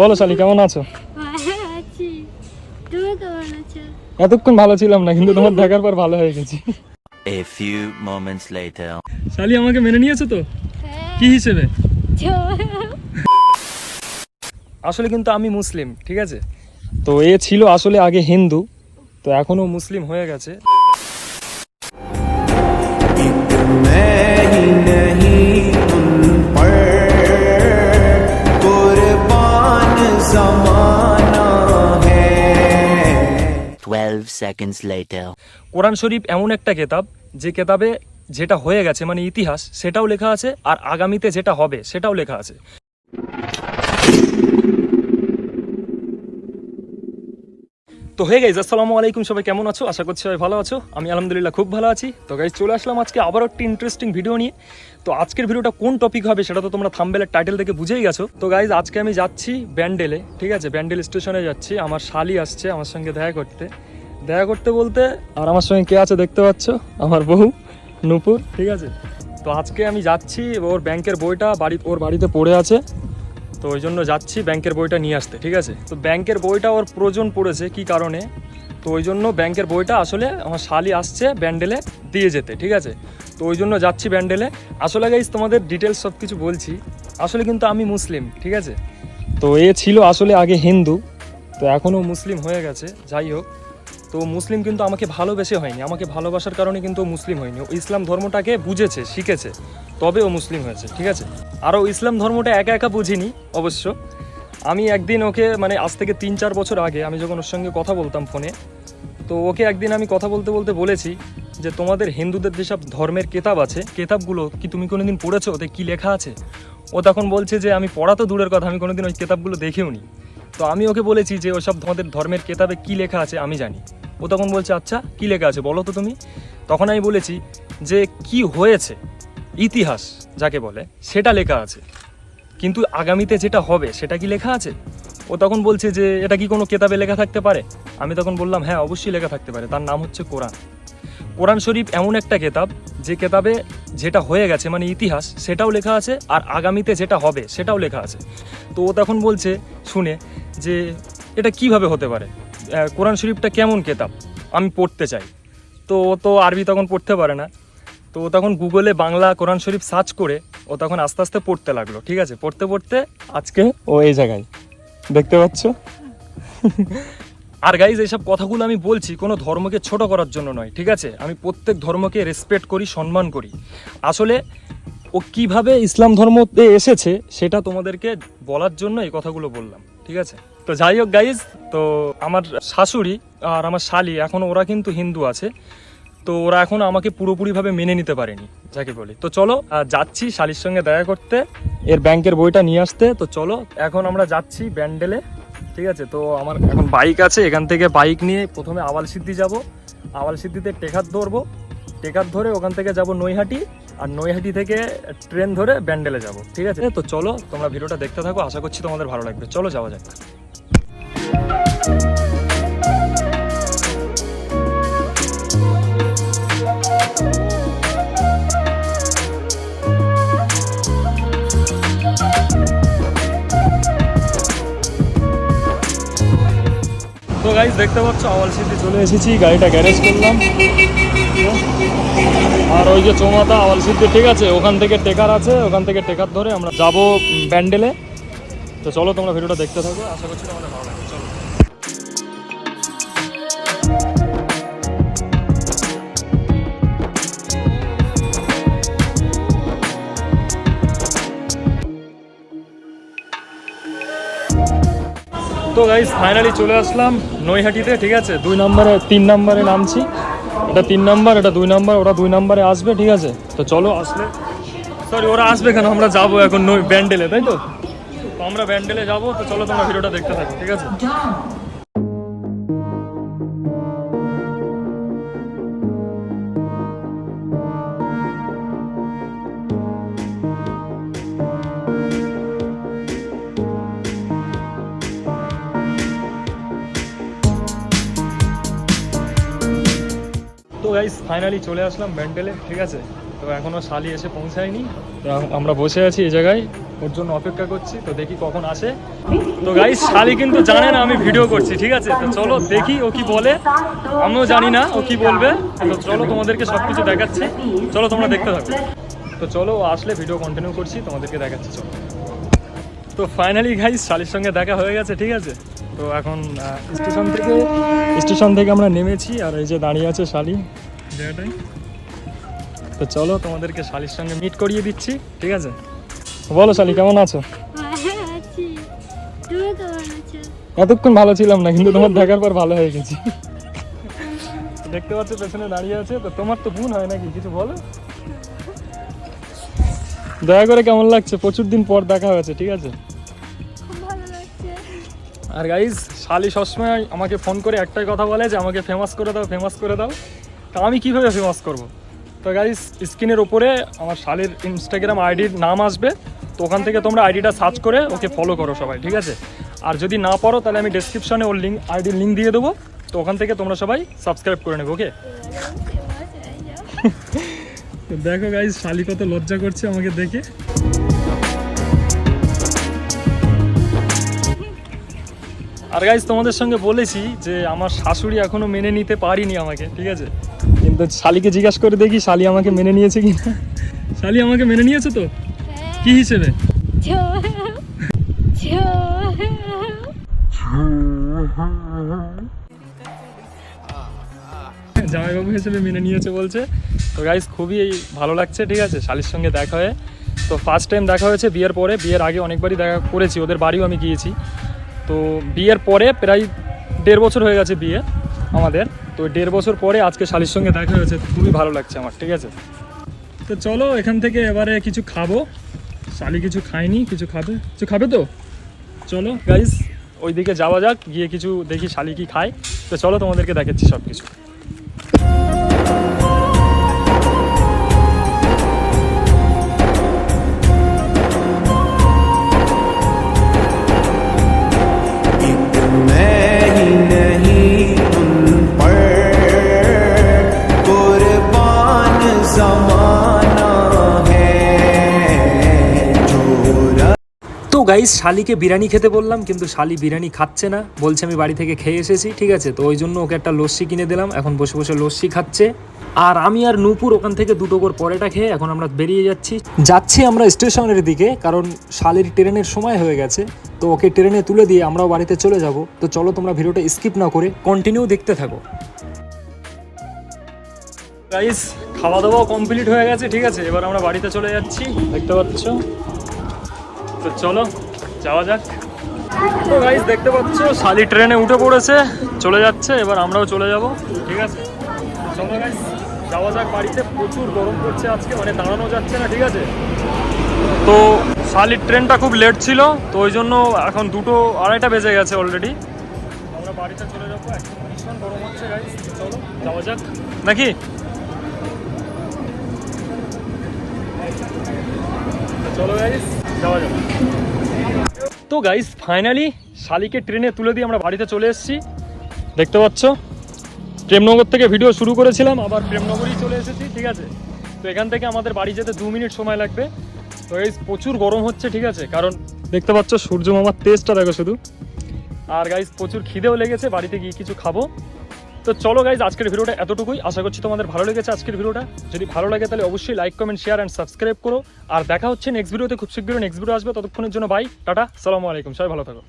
বলো শালি কেমন আছো? ভালো আছি। তুমি কেমন আছো? এতক্ষণ ভালো ছিলাম না কিন্তু তোমার দেখার পর ভালো হয়ে গেছি। A few moments later. শালি আমাকে মেনে নিয়েছো তো? হ্যাঁ। কি হিসেবে? আসলে কিন্তু আমি মুসলিম ঠিক আছে? তো এ ছিল আসলে আগে হিন্দু তো এখনও মুসলিম হয়ে গেছে। 12 seconds later. কোরআন শরীফ এমন একটা কেতাব, যে কেতাবে যেটা হয়ে গেছে মানে ইতিহাস, সেটাও লেখা আছে, আর আগামীতে যেটা হবে, সেটাও লেখা আছে তো হয়ে গাইজ আসসালামু আলাইকুম, সবাই কেমন আছো? আশা করছি সবাই ভালো আছো। আমি আলহামদুলিল্লাহ খুব ভালো আছি। তো গাইজ চলে আসলাম আজকে আবারও একটি ইন্টারেস্টিং ভিডিও নিয়ে। তো আজকের ভিডিওটা কোন টপিক হবে সেটা তো তোমরা থাম্বেলের টাইটেল থেকে বুঝেই গেছো। তো গাইজ আজকে আমি যাচ্ছি ব্যান্ডেলে, ঠিক আছে? ব্যান্ডেল স্টেশনে যাচ্ছি। আমার শালি আসছে আমার সঙ্গে দেখা করতে। দেখা করতে বলতে, আর আমার সঙ্গে কে আছে দেখতে পাচ্ছ? আমার বউ, নূপুর, ঠিক আছে? তো আজকে আমি যাচ্ছি ওর ব্যাংকের বইটা বাড়ি, ওর বাড়িতে পড়ে আছে। তো ওই জন্য যাচ্ছি ব্যাংকের বইটা নিয়ে আসতে, ঠিক আছে? তো ব্যাংকের বইটা ওর প্রয়োজন পড়েছে, কি কারণে? তো ওই জন্য ব্যাংকের বইটা আসলে আমার শালি আসছে ব্যান্ডেলে দিয়ে যেতে, ঠিক আছে? তো ওই জন্য যাচ্ছি ব্যান্ডেলে। আসলে গাইজ তোমাদের ডিটেলস সব কিছু বলছি। আসলে কিন্তু আমি মুসলিম, ঠিক আছে? তো এ ছিল আসলে আগে হিন্দু, তো এখনও মুসলিম হয়ে গেছে, যাই হোক। তো মুসলিম কিন্তু আমাকে ভালোবেসে হয়নি, আমাকে ভালোবাসার কারণে কিন্তু মুসলিম হয়নি। ও ইসলাম ধর্মটাকে বুঝেছে, শিখেছে, তবে ও মুসলিম হয়েছে, ঠিক আছে? আর ও ইসলাম ধর্মটা একা একা বুঝিনি, অবশ্য। আমি একদিন ওকে মানে আজ থেকে তিন চার বছর আগে আমি যখন ওর সঙ্গে কথা বলতাম ফোনে, তো ওকে একদিন আমি কথা বলতে বলতে বলেছি যে, তোমাদের হিন্দুদের যেসব ধর্মের কেতাব আছে, কেতাবগুলো কি তুমি কোনোদিন পড়েছো? ওতে কী লেখা আছে? ও তখন বলছে যে, আমি পড়া তো দূরের কথা, আমি কোনোদিন ওই কেতাবগুলো দেখেও নি। তো আমি ওকে বলেছি যে ওসব তোমাদের ধর্মের কেতাবে কি লেখা আছে আমি জানি। ও তখন বলছে আচ্ছা কি লেখা আছে বলো তো তুমি? তখন আমি বলেছি যে, কি হয়েছে? ইতিহাস যাকে বলে, সেটা লেখা আছে। কিন্তু আগামীতে যেটা হবে, সেটা কি লেখা আছে? ও তখন বলছে যে, এটা কি কোনো কেতাবে লেখা থাকতে পারে? আমি তখন বললাম হ্যাঁ অবশ্যই লেখা থাকতে পারে। তার নাম হচ্ছে কোরআন। কোরআন শরীফ এমন একটা কেতাব যে কেতাবে যেটা হয়ে গেছে মানে ইতিহাস, সেটাও লেখা আছে, আর আগামীতে যেটা হবে, সেটাও লেখা আছে। তো ও তখন বলছে, শুনে যে এটা কীভাবে হতে পারে? কোরআন শরীফটা কেমন কেতাব? আমি পড়তে চাই। তো ও তো আরবি তখন পড়তে পারে না। তো ও তখন গুগলে বাংলা কোরআন শরীফ সার্চ করে ও তখন আস্তে আস্তে পড়তে লাগল, ঠিক আছে? পড়তে পড়তে আজকে ও এই জায়গায়। দেখতে পাচ্ছ? আর গাইজ এইসব কথাগুলো আমি বলছি কোনো ধর্মকে ছোট করার জন্য নয়, ঠিক আছে? আমি প্রত্যেক ধর্মকে রেসপেক্ট করি, সম্মান করি। আসলে ও কীভাবে ইসলাম ধর্মতে এসেছে সেটা তোমাদেরকে বলার জন্য এই কথাগুলো বললাম। ঠিক আছে? তো যাই হোক গাইজ তো আমার শাশুড়ি আর আমার শালি, এখন ওরা কিন্তু হিন্দু আছে, তো ওরা এখন আমাকে পুরোপুরিভাবে মেনে নিতে পারেনি, যাকে বলি। তো চলো যাচ্ছি শালির সঙ্গে দেখা করতে, এর ব্যাংকের বইটা নিয়ে আসতে, তো চলো, এখন আমরা যাচ্ছি ব্যান্ডেলে, ঠিক আছে? তো আমার এখন বাইক আছে, এখান থেকে বাইক নিয়ে প্রথমে আওয়াল সিদ্ধি যাব আওয়াল সিদ্ধিতে টেকার ধরবো টেকার ধরে ওখান থেকে যাব নৈহাটি, আর নৈহাটি থেকে ট্রেন ধরে ব্যান্ডেলে যাব, ঠিক আছে? তো চলো, তোমরা ভিডিওটা দেখতে থাকো, আশা করছি তোমাদের ভালো লাগবে। চলো, যাওয়া যাক। গাইজ দেখতে পাচ্ছ, আওয়াল সিদ্ধি চলে এসেছি, গাড়িটা গ্যারেজ করলাম। আর ওই যে চৌমাথা, আওয়াল সিদ্ধি ঠিক আছে, ওখান থেকে টেকার আছে, ওখান থেকে টেকার ধরে আমরা যাব ব্যান্ডেলে। তো চলো তোমরা ভিডিওটা দেখতে থাকো, আশা করছি তোমাদের ভালো লাগবে। চলো। তো গাইজ ফাইনালি চলে আসলাম নৈহাটিতে, ঠিক আছে? দুই নম্বরে, তিন নম্বরে নামছি। এটা তিন নম্বর, এটা দুই নম্বর, ওরা দুই নম্বরে আসবে, ঠিক আছে? তো চলো, আসলে সরি ওরা আসবে কেন? আমরা যাব এখন ব্যান্ডেলে, তাই তো আমরা ব্যান্ডেলে যাব, তো চলো তোমরা ভিডিওটা দেখতে থাকো, ঠিক আছে? গাইস ফাইনালি চলে আসলাম ব্যান্ডেলে ঠিক আছে? তো এখনও শালি এসে পৌঁছায়নি। তো আমরা বসে আছি এই জায়গায়, ওর জন্য অপেক্ষা করছি, তো দেখি কখন আসে। তো গাইস শালি কিন্তু জানে না আমি ভিডিও করছি, ঠিক আছে? তো চলো দেখি ও কি বলে। আমিও জানি না ও কি বলবে। তো চলো তোমাদেরকে সব কিছু দেখাচ্ছি। চলো তোমরা দেখতে থাকো। তো চলো, আসলে ভিডিও কন্টিনিউ করছি, তোমাদেরকে দেখাচ্ছি, চলো। তো ফাইনালি গাইস শালির সঙ্গে দেখা হয়ে গেছে, ঠিক আছে? তো এখন স্টেশন থেকে স্টেশন থেকে আমরা নেমেছি, আর এই যে দাঁড়িয়ে আছে শালি জায়গাটায়। তো চলো তোমাদেরকে শালির সঙ্গে মিট করিয়ে দিচ্ছি ঠিক আছে? বলো শালি কেমন আছো? ভালো এতক্ষণ ভালো ছিলাম না কিন্তু তোমার দেখার পর ভালো হয়ে গেছি। দেখতে পাচ্ছ পেছনে দাঁড়িয়ে আছে তো তোমার তো বোন হয় নাকি কিছু বলো? দয়া করে কেমন লাগছে? প্রচুর দিন পর দেখা হয়েছে ঠিক আছে? ভালো আর গাইজ শালি সবসময় আমাকে ফোন করে একটাই কথা বলে যে আমাকে ফেমাস করে দাও ফেমাস করে দাও। তা আমি কীভাবে ফেমাস করব? তো গাইজ স্ক্রিনের ওপরে আমার শালের ইনস্টাগ্রাম আইডির নাম আসবে, তো ওখান থেকে তোমরা আইডিটা সার্চ করে ওকে ফলো করো সবাই, ঠিক আছে? আর যদি না পারো, তাহলে আমি ডেসক্রিপশনে ওর লিঙ্ক আইডির লিঙ্ক দিয়ে দেবো, তো ওখান থেকে তোমরা সবাই সাবস্ক্রাইব করে নেবে ওকে তো দেখো গাইজ শালি কত লজ্জা করছে আমাকে দেখে। আর গাইজ তোমাদের সঙ্গে বলেছি যে আমার শাশুড়ি এখনও মেনে নিতে পারিনি আমাকে, ঠিক আছে? শালিকে জিজ্ঞাসা করে দেখি শালি আমাকে মেনে নিয়েছে কি না শালি আমাকে মেনে নিয়েছে তো? কি হিসেবে? জামাইবাবু হিসেবে মেনে নিয়েছে বলছে। তো গাইজ খুবই ভালো লাগছে, ঠিক আছে? শালির সঙ্গে দেখা হয়ে। তো ফার্স্ট টাইম দেখা হয়েছে বিয়ের পরে। বিয়ের আগে অনেকবারই দেখা করেছি, ওদের বাড়িও আমি গিয়েছি। তো বিয়ের পরে প্রায় দেড় বছর হয়ে গেছে বিয়ে আমাদের। তো দেড় বছর পরে আজকে শালির সঙ্গে দেখা হয়েছে, খুবই ভালো লাগছে আমার, ঠিক আছে? তো চলো, এখান থেকে এবারে কিছু খাব। শালি কিছু খায়নি, কিছু খাবে? কিছু খাবে তো? চলো গাইজ ওইদিকে যাওয়া যাক, গিয়ে কিছু দেখি শালি কি খায়। তো চলো, তোমাদেরকে দেখাচ্ছি সব কিছু नहीं গাইস শালিকে বিরিয়ানি খেতে বললাম, কিন্তু শালি বিরিয়ানি খাচ্ছে না। বলছে, আমি বাড়ি থেকে খেয়ে এসেছি, ঠিক আছে? তো ওই জন্য ওকে একটা লস্যি কিনে দিলাম। এখন বসে বসে লস্যি খাচ্ছে। আর আমি আর নূপুর ওখান থেকে দুটো করে পরেটা খেয়ে এখন আমরা বেরিয়ে যাচ্ছি। যাচ্ছি আমরা স্টেশনের দিকে, কারণ শালির ট্রেনের সময় হয়ে গেছে। তো ওকে ট্রেনে তুলে দিয়ে আমরাও বাড়িতে চলে যাব। তো চলো তোমরা ভিডিওটা স্কিপ না করে কন্টিনিউ দেখতে থাকো। গাইস খাওয়া দাওয়াও কমপ্লিট হয়ে গেছে, ঠিক আছে? এবার আমরা বাড়িতে চলে যাচ্ছি। দেখতে পাচ্ছ? তো চলো, যাওয়া যাক। তো গাইস দেখতে পাচ্ছ, শালি ট্রেনে উঠে পড়েছে, চলে যাচ্ছে, এবার আমরাও চলে যাব, ঠিক আছে? চলো গাইস যাওয়া যাক বাড়িতে, প্রচুর গরম পড়ছে আজকে মানে দাঁড়ানো যাচ্ছে না, ঠিক আছে? তো শালির ট্রেনটা খুব লেট ছিল, তো ওই জন্য এখন দুটো আড়াইটা বেজে গেছে অলরেডি আমরা বাড়িতে চলে যাব ভীষণ গরম হচ্ছে গাইস চলো, যাওয়া যাক। নাকি? চলো গাইস যাওয়া যাক তো গাইস ফাইনালি শালিকে ট্রেনে তুলে দিয়ে আমরা বাড়িতে চলে এসেছি। দেখতে পাচ্ছ? প্রেমনগর থেকে ভিডিও শুরু করেছিলাম, আবার প্রেমনগরই চলে এসেছি, ঠিক আছে? তো এখান থেকে আমাদের বাড়ি যেতে দু মিনিট সময় লাগবে। তো এই প্রচুর গরম হচ্ছে, ঠিক আছে? কারণ দেখতে পাচ্ছ, সূর্য মামার তেজটা দেখো শুধু। আর গাইজ প্রচুর খিদেও লেগেছে, বাড়িতে গিয়ে কিছু খাব। তো চলো গাইজ আজকের ভিডিওটা এতটুকুই। আশা করছি তোমাদের ভালো লেগেছে আজকের ভিডিওটা। যদি ভালো লাগে তাহলে অবশ্যই like comment share and subscribe করো। আর দেখা হচ্ছে নেক্সট ভিডিওতে খুব শীঘ্রই নেক্সট ভিডিও আসবে। ততক্ষণের জন্য বাই টাটা, সালামু আলাইকুম। সবাই ভালো থাকো।